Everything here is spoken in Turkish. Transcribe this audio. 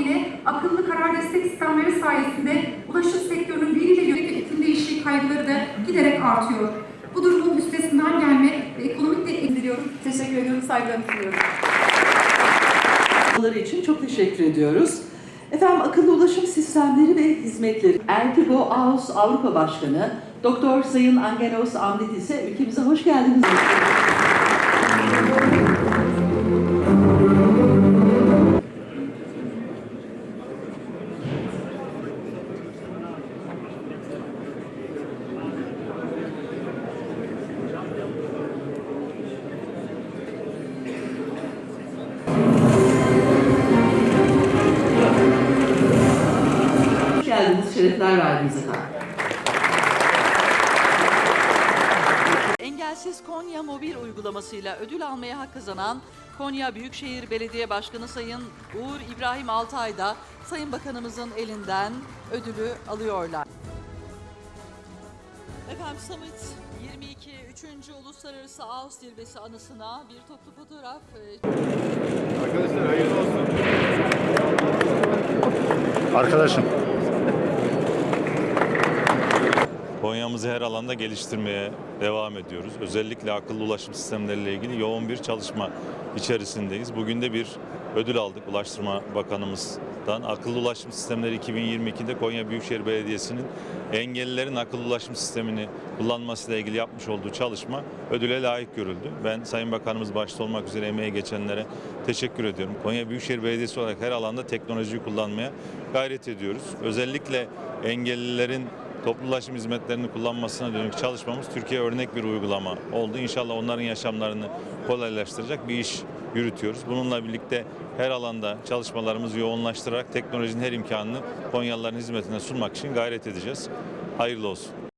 tabiriyle akıllı karar destek sistemleri sayesinde ulaşım sektörünün biriyle yönelik iklim değişikliği kaygıları da giderek artıyor. Bu durumun üstesinden gelmek ve ekonomik de ediliyorum. Teşekkür ediyorum, saygılarımı sunuyorum. İçin çok teşekkür ediyoruz. Efendim akıllı ulaşım sistemleri ve hizmetleri Erkigo AUS Avrupa Başkanı Doktor Sayın Angelos Amdidis'e ülkemize hoş geldiniz. Geldiniz, şerefler verdiniz efendim. Engelsiz Konya mobil uygulamasıyla ödül almaya hak kazanan Konya Büyükşehir Belediye Başkanı Sayın Uğur İbrahim Altay da Sayın Bakanımızın elinden ödülü alıyorlar. Efendim Summit 22 3. Uluslararası Ağustos Zirvesi anısına bir toplu fotoğraf e, Arkadaşlar hayırlı olsun. Arkadaşım. Konya'mızı her alanda geliştirmeye devam ediyoruz. Özellikle akıllı ulaşım sistemleriyle ilgili yoğun bir çalışma içerisindeyiz. Bugün de bir ödül aldık Ulaştırma Bakanımızdan. Akıllı ulaşım sistemleri 2022'de Konya Büyükşehir Belediyesi'nin engellilerin akıllı ulaşım sistemini kullanmasıyla ilgili yapmış olduğu çalışma ödüle layık görüldü. Ben Sayın Bakanımız başta olmak üzere emeği geçenlere teşekkür ediyorum. Konya Büyükşehir Belediyesi olarak her alanda teknolojiyi kullanmaya gayret ediyoruz. Özellikle engellilerin toplu ulaşım hizmetlerini kullanmasına dönük çalışmamız Türkiye örnek bir uygulama oldu. İnşallah onların yaşamlarını kolaylaştıracak bir iş yürütüyoruz. Bununla birlikte her alanda çalışmalarımızı yoğunlaştırarak teknolojinin her imkanını Konyalıların hizmetine sunmak için gayret edeceğiz. Hayırlı olsun.